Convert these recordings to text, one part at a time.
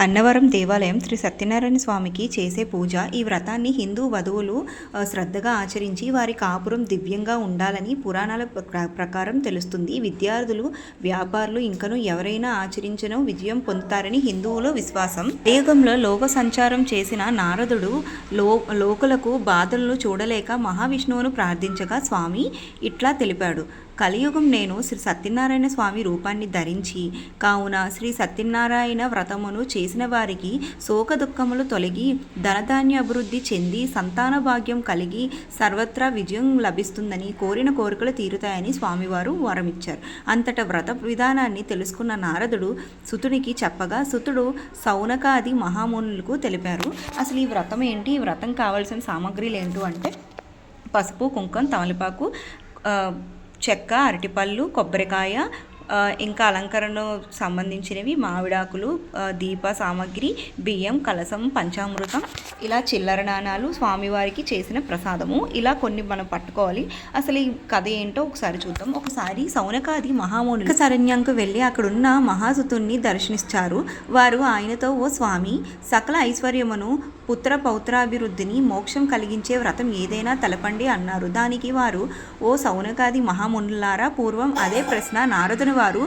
అన్నవరం దేవాలయం శ్రీ సత్యనారాయణ స్వామికి చేసే పూజ. ఈ వ్రతాన్ని హిందూ వధువులు శ్రద్ధగా ఆచరించి వారి కాపురం దివ్యంగా ఉండాలని పురాణాల ప్ర- ప్రకారం తెలుస్తుంది. విద్యార్థులు వ్యాపారులు ఇంకను ఎవరైనా ఆచరించను విజయం పొందుతారని హిందువుల విశ్వాసం. వేగంలో లోక సంచారం చేసిన నారదుడు లో లోకులకు బాధలను చూడలేక మహావిష్ణువును ప్రార్థించగా స్వామి ఇట్లా తెలిపాడు. కలియుగం నేను శ్రీ సత్యనారాయణ స్వామి రూపాన్ని ధరించి కావున శ్రీ సత్యనారాయణ వ్రతమును చేసిన వారికి శోక దుఃఖములు తొలగి ధనధాన్య అభివృద్ధి చెంది సంతాన భాగ్యం కలిగి సర్వత్రా విజయం లభిస్తుందని కోరిన కోరికలు తీరుతాయని స్వామివారు వరమిచ్చారు. అంతటా వ్రత విధానాన్ని తెలుసుకున్న నారదుడు సుతునికి చెప్పగా సుతుడు సౌనకాది మహామునులకు తెలిపారు. అసలు ఈ వ్రతం ఏంటి? ఈ వ్రతం కావాల్సిన సామాగ్రిలు ఏంటో? అంటే పసుపు కుంకుమ తమలపాకు చెక్క అరటిపళ్ళు కొబ్బరికాయ ఇంకా అలంకరణ సంబంధించినవి మామిడాకులు దీప సామాగ్రి బియ్యం కలసం పంచామృతం ఇలా చిల్లర నాణాలు స్వామివారికి చేసిన ప్రసాదము. ఇలా కొన్ని మనం పట్టుకోవాలి. అసలు ఈ కథ ఏంటో ఒకసారి చూద్దాం. ఒకసారి సౌనకాది మహామునులు శరణ్యంకు వెళ్ళి అక్కడున్న మహాసుతుణ్ణి దర్శనిస్తారు వారు ఆయనతో ఓ స్వామి సకల ఐశ్వర్యమును పుత్ర పౌత్రాభివృద్ధిని మోక్షం కలిగించే వ్రతం ఏదైనా తెలపండి అన్నారు. దానికి వారు ఓ సౌనకాది మహామునులారా పూర్వం అదే ప్రశ్న నారదుని వారు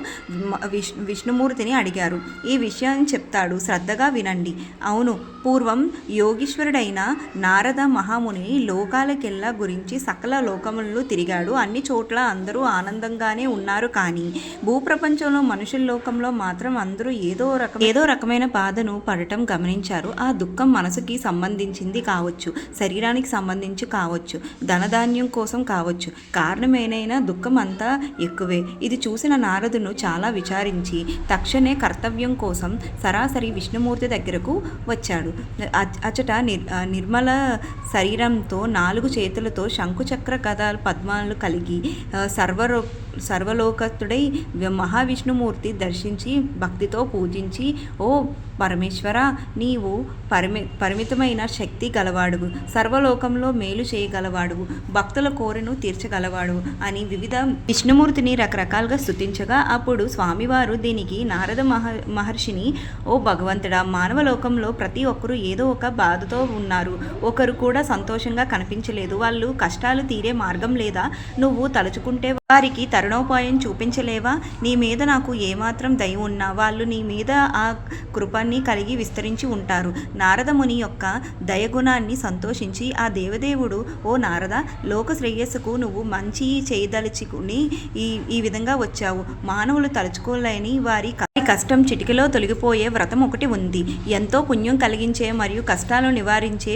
విష్ణుమూర్తిని అడిగారు. ఈ విషయాన్ని చెప్తాడు. శ్రద్ధగా వినండి. అవును పూర్వం యోగీశ్వరుడైన నారద మహాముని లోకాలకెల్లా గురించి సకల లోకములను తిరిగాడు. అన్ని చోట్ల అందరూ ఆనందంగానే ఉన్నారు కానీ భూప్రపంచంలో మనుషుల లోకంలో మాత్రం అందరూ ఏదో రకం ఏదో రకమైన బాధను పడటం గమనించారు. ఆ దుఃఖం మనసుకి సంబంధించింది కావచ్చు శరీరానికి సంబంధించి కావచ్చు ధనధాన్యం కోసం కావచ్చు. కారణమేనైనా దుఃఖం అంతా ఎక్కువే. ఇది చూసిన నారదును చాలా విచారించి తక్షణే కర్తవ్యం కోసం సరాసరి విష్ణుమూర్తి దగ్గరకు వచ్చాడు. అచట నిర్ నిర్మల శరీరంతో నాలుగు చేతులతో శంకుచక్ర కథ పద్మాలు కలిగి ఆ, సర్వరో సర్వలోకస్తుడై మహావిష్ణుమూర్తి దర్శించి భక్తితో పూజించి ఓ పరమేశ్వర నీవు పరిమి పరిమితమైన శక్తి గలవాడువు సర్వలోకంలో మేలు చేయగలవాడువు భక్తుల కోరిను తీర్చగలవాడు అని వివిధ విష్ణుమూర్తిని రకరకాలుగా స్థుతించగా అప్పుడు స్వామివారు దీనికి నారద మహ మహర్షిని ఓ భగవంతుడా మానవ లోకంలో ప్రతి ఒక్కరూ ఏదో ఒక బాధతో ఉన్నారు. ఒకరు కూడా సంతోషంగా కనిపించలేదు. వాళ్ళు కష్టాలు తీరే మార్గం లేదా? నువ్వు తలుచుకుంటే వారికి కరుణోపాయం చూపించలేవా? నీ మీద నాకు ఏమాత్రం దయ ఉన్నా వాళ్ళు నీ మీద ఆ కృపాన్ని కలిగి విస్తరించి ఉంటారు. నారదముని యొక్క దయగుణాన్ని సంతోషించి ఆ దేవదేవుడు ఓ నారద లోక శ్రేయస్సుకు నువ్వు మంచి చేయదలుచుకుని ఈ ఈ విధంగా వచ్చావు. మానవులు తలుచుకోలేని వారి కష్టం చిటికలో తొలగిపోయే వ్రతం ఒకటి ఉంది. ఎంతో పుణ్యం కలిగించే మరియు కష్టాలను నివారించే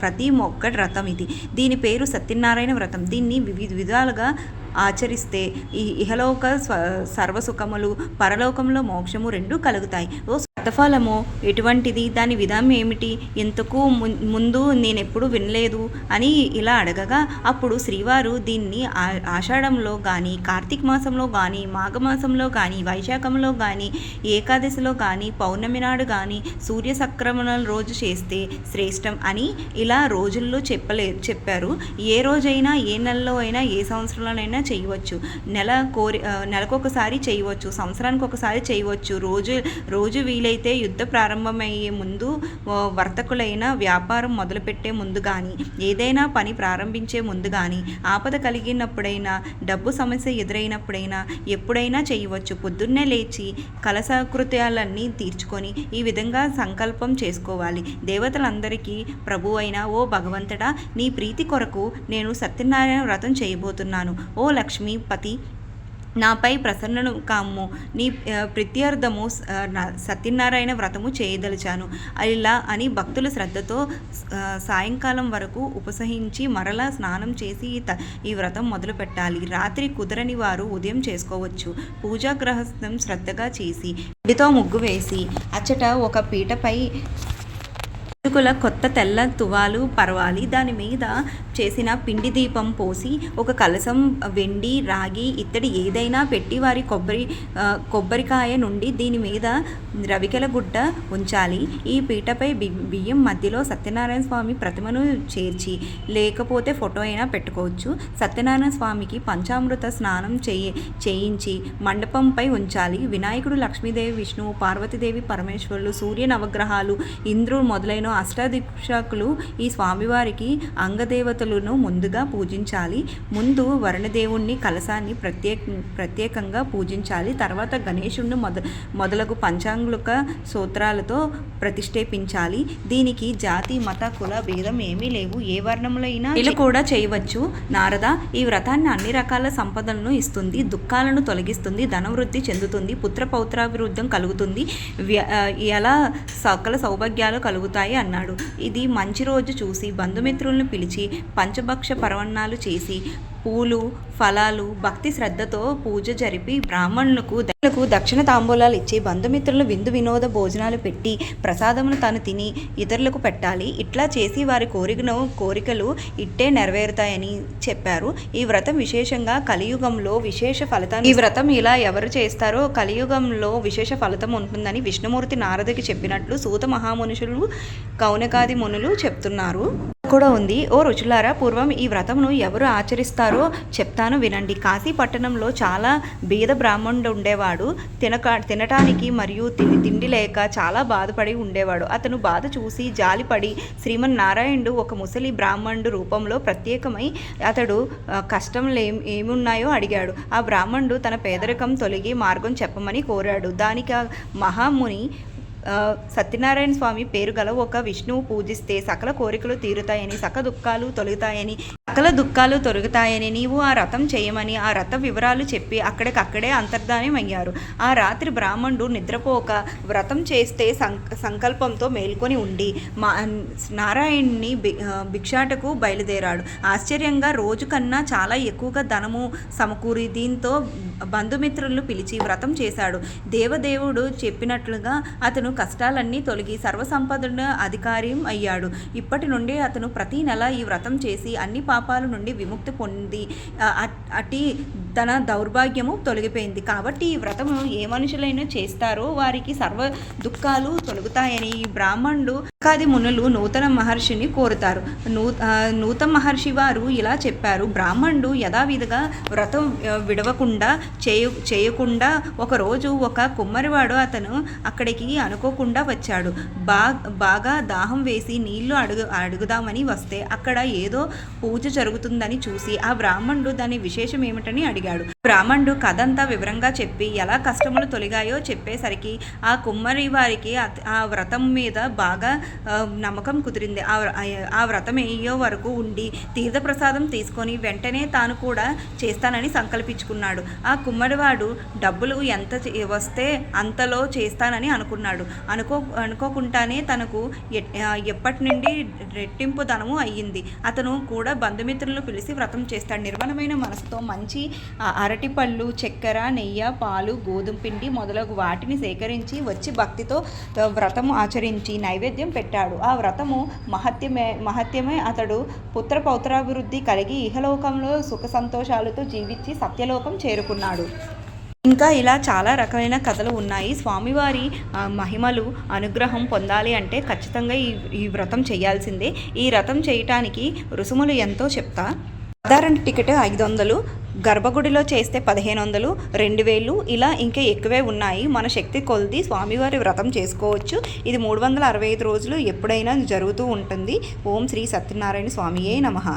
ప్రతి ఒక్క వ్రతం ఇది. దీని పేరు సత్యనారాయణ వ్రతం. దీన్ని వివిధ విధాలుగా ఆచరిస్తే ఈ ఇహలోక స్వ సర్వసుఖములు పరలోకంలో మోక్షము రెండు కలుగుతాయి. ఓ వ్రతఫలము ఎటువంటిది? దాని విధానం ఏమిటి? ఇంతకు ముం- ముందు నేను ఎప్పుడు వినలేదు అని ఇలా అడగగా అప్పుడు శ్రీవారు దీన్ని ఆ- ఆషాఢంలో కానీ కార్తీక మాసంలో కానీ మాఘమాసంలో కానీ వైశాఖంలో కానీ ఏకాదశిలో కానీ పౌర్ణమి నాడు కానీ సూర్య సంక్రమణ రోజు చేస్తే శ్రేష్టం అని ఇలా రోజుల్లో చెప్పలే చెప్పారు. ఏ రోజైనా ఏ నెలలో అయినా ఏ సంవత్సరంలోనైనా చేయవచ్చు. నెల కోరి నెలకొకసారి చేయవచ్చు సంవత్సరానికి ఒకసారి చేయవచ్చు. రోజు రోజు వీలైతే యుద్ధ ప్రారంభమయ్యే ముందు వర్తకులైన వ్యాపారం మొదలుపెట్టే ముందు కానీ ఏదైనా పని ప్రారంభించే ముందు కానీ ఆపద కలిగినప్పుడైనా డబ్బు సమస్య ఎదురైనప్పుడైనా ఎప్పుడైనా చేయవచ్చు. పొద్దున్నే లేచి కలసకృత్యాలన్నీ తీర్చుకొని ఈ విధంగా సంకల్పం చేసుకోవాలి. దేవతలందరికీ ప్రభు అయిన ఓ భగవంతుడా నీ ప్రీతి కొరకు నేను సత్యనారాయణ వ్రతం చేయబోతున్నాను. ఓ లక్ష్మీపతి నాపై ప్రసన్నను కామ్ము. నీ ప్రత్యర్థము సత్యనారాయణ వ్రతము చేయదలిచాను. ఇలా అని భక్తులు శ్రద్ధతో సాయంకాలం వరకు ఉపసహించి మరలా స్నానం చేసి ఈ త- ఈ వ్రతం మొదలు పెట్టాలి రాత్రి కుదరని వారు ఉదయం చేసుకోవచ్చు. పూజా గ్రహస్థం శ్రద్ధగా చేసి ఇదితో ముగ్గు వేసి అచ్చట ఒక పీటపై ఇటుకల కొత్త తెల్ల తువాలు పరవాలి. దాని మీద చేసిన పిండి దీపం పోసి ఒక కలసం వెండి రాగి ఇత్తడి ఏదైనా పెట్టి వారి కొబ్బరి కొబ్బరికాయ నుండి దీని మీద రవికెల గుడ్డ ఉంచాలి. ఈ పీటపై బియ్యం మధ్యలో సత్యనారాయణ స్వామి ప్రతిమను చేర్చి లేకపోతే ఫోటో అయినా పెట్టుకోవచ్చు. సత్యనారాయణ స్వామికి పంచామృత స్నానం చేయి చేయించి మండపంపై ఉంచాలి. వినాయకుడు లక్ష్మీదేవి విష్ణువు పార్వతీదేవి పరమేశ్వరులు సూర్య నవగ్రహాలు ఇంద్రుడు మొదలైన అష్టాదీక్షకులు ఈ స్వామివారికి అంగదేవతలను ముందుగా పూజించాలి. ముందు వరుణదేవుణ్ణి కలశాన్ని ప్రత్యేక ప్రత్యేకంగా పూజించాలి. తర్వాత గణేశుణ్ణి మొద మొదలగు పంచాంగులక సూత్రాలతో ప్రతిష్ఠేపించాలి. దీనికి జాతి మత కుల భేదం ఏమీ లేవు. ఏ వర్ణములైనా ఇలా కూడా చేయవచ్చు. నారద ఈ వ్రతాన్ని అన్ని రకాల సంపదలను ఇస్తుంది. దుఃఖాలను తొలగిస్తుంది. ధనవృద్ధి చెందుతుంది. పుత్ర పౌత్రాభివృద్ధం కలుగుతుంది. ఎలా సకల సౌభాగ్యాలు కలుగుతాయి అన్నాడు. ఇది మంచి రోజు చూసి బంధుమిత్రులను పిలిచి పంచభక్ష పరవన్నాలు చేసి పూలు ఫలాలు భక్తి శ్రద్ధతో పూజ జరిపి బ్రాహ్మణులకు దళితులకు దక్షిణ తాంబూలాలు ఇచ్చి బంధుమిత్రులను విందు వినోద భోజనాలు పెట్టి ప్రసాదమును తాను తిని ఇతరులకు పెట్టాలి. ఇట్లా చేసి వారి కోరికను కోరికలు ఇట్టే నెరవేరుతాయని చెప్పారు. ఈ వ్రతం విశేషంగా కలియుగంలో విశేష ఫలితాన్ని ఈ వ్రతం ఇలా ఎవరు చేస్తారో కలియుగంలో విశేష ఫలితం ఉంటుందని విష్ణుమూర్తి నారదుకి చెప్పినట్లు సూత మహామునుషులు కౌనకాది మునులు చెప్తున్నారు. కూడా ఉంది. ఓ రుచులారా పూర్వం ఈ వ్రతమును ఎవరు ఆచరిస్తారో చెప్తాను వినండి. కాశీ పట్టణంలో చాలా బీద బ్రాహ్మణుడు ఉండేవాడు. తినక తినటానికి మరియు తిండి తిండి లేక చాలా బాధపడి ఉండేవాడు. అతను బాధ చూసి జాలిపడి శ్రీమన్ నారాయణుడు ఒక ముసలి బ్రాహ్మణుడు రూపంలో ప్రత్యేకమై అతడు కష్టంలు ఏం ఏమున్నాయో అడిగాడు. ఆ బ్రాహ్మణుడు తన పేదరికం తొలగి మార్గం చెప్పమని కోరాడు. దానికి ఆ మహాముని సత్యనారాయణ స్వామి పేరు గల ఒక విష్ణువు పూజిస్తే సకల కోరికలు తీరుతాయని సక దుఃఖాలు తొలగుతాయని సకల దుఃఖాలు తొలుగుతాయని నీవు ఆ రథం చేయమని ఆ రథ వివరాలు చెప్పి అక్కడికక్కడే అంతర్ధానం అయ్యారు ఆ రాత్రి బ్రాహ్మణుడు నిద్రపోక వ్రతం చేస్తే సంక సంకల్పంతో మేల్కొని ఉండి మా నారాయణ్ణి భిక్షాటకు బయలుదేరాడు. ఆశ్చర్యంగా రోజు కన్నా చాలా ఎక్కువగా ధనము సమకూరి దీంతో బంధుమిత్రులను పిలిచి వ్రతం చేశాడు. దేవదేవుడు చెప్పినట్లుగా అతను కష్టాలన్నీ తొలగి సర్వసంపదన అధికారి అయ్యాడు. ఇప్పటి నుండి అతను ప్రతి నెల ఈ వ్రతం చేసి అన్ని పాపాల నుండి విముక్తి పొంది అట్- అటి తన దౌర్భాగ్యము తొలగిపోయింది. కాబట్టి ఈ వ్రతము ఏ మనుషులైనా చేస్తారో వారికి సర్వ దుఃఖాలు తొలగుతాయని ఈ బ్రాహ్మణుడు కాది మునులు నూతన మహర్షిని కోరుతారు. నూ నూతన మహర్షి వారు ఇలా చెప్పారు. బ్రాహ్మణుడు యథావిధిగా వ్రతం విడవకుండా చేయ చేయకుండా ఒకరోజు ఒక కుమ్మరివాడు అతను అక్కడికి అనుకోకుండా వచ్చాడు. బా బాగా దాహం వేసి నీళ్ళు అడుగు అడుగుదామని వస్తే అక్కడ ఏదో పూజ జరుగుతుందని చూసి ఆ బ్రాహ్మణుడు దాని విషయం విశేషం ఏమిటని అడిగాడు. బ్రాహ్మణుడు కథంతా వివరంగా చెప్పి ఎలా కష్టములు తొలిగాయో చెప్పేసరికి ఆ కుమ్మరి వారికి ఆ వ్రతం మీద బాగా నమ్మకం కుదిరింది. ఆ ఆ- వ్రతం ఏయో వరకు ఉండి తీర్థప్రసాదం తీసుకొని వెంటనే తాను కూడా చేస్తానని సంకల్పించుకున్నాడు. ఆ కుమ్మరివాడు డబ్బులు ఎంత చే- వస్తే అంతలో చేస్తానని అనుకున్నాడు. అనుకో అనుకోకుండానే తనకు ఎప్పటి నుండి రెట్టింపు ధనము అయ్యింది. అతను కూడా బంధుమిత్రులను పిలిచి వ్రతం చేస్తాడు. నిర్మలమైన తో మంచి అరటిపళ్ళు చక్కెర నెయ్యి పాలు గోధుమ పిండి మొదలగు వాటిని సేకరించి వచ్చి భక్తితో వ్రతం వ్రతము ఆచరించి నైవేద్యం పెట్టాడు. ఆ వ్రతము మహత్యమే మహత్యమే అతడు పుత్ర పౌత్రాభివృద్ధి కలిగి ఇహలోకంలో సుఖ సంతోషాలతో జీవించి సత్యలోకం చేరుకున్నాడు. ఇంకా ఇలా చాలా రకమైన కథలు ఉన్నాయి. స్వామివారి మహిమలు అనుగ్రహం పొందాలి అంటే ఖచ్చితంగా ఈ ఈ వ్రతం చేయాల్సిందే. ఈ వ్రతం చేయటానికి రుసుములు ఎంతో చెప్తా. సాధారణ టికెట్ ఐదు వందలు గర్భగుడిలో చేస్తే పదిహేను వందలు రెండు వేలు ఇలా ఇంకా ఎక్కువే ఉన్నాయి. మన శక్తి కొలిది స్వామివారి వ్రతం చేసుకోవచ్చు. ఇది మూడు వందల అరవై ఐదు రోజులు ఎప్పుడైనా జరుగుతూ ఉంటుంది. ఓం శ్రీ సత్యనారాయణ స్వామియే నమః.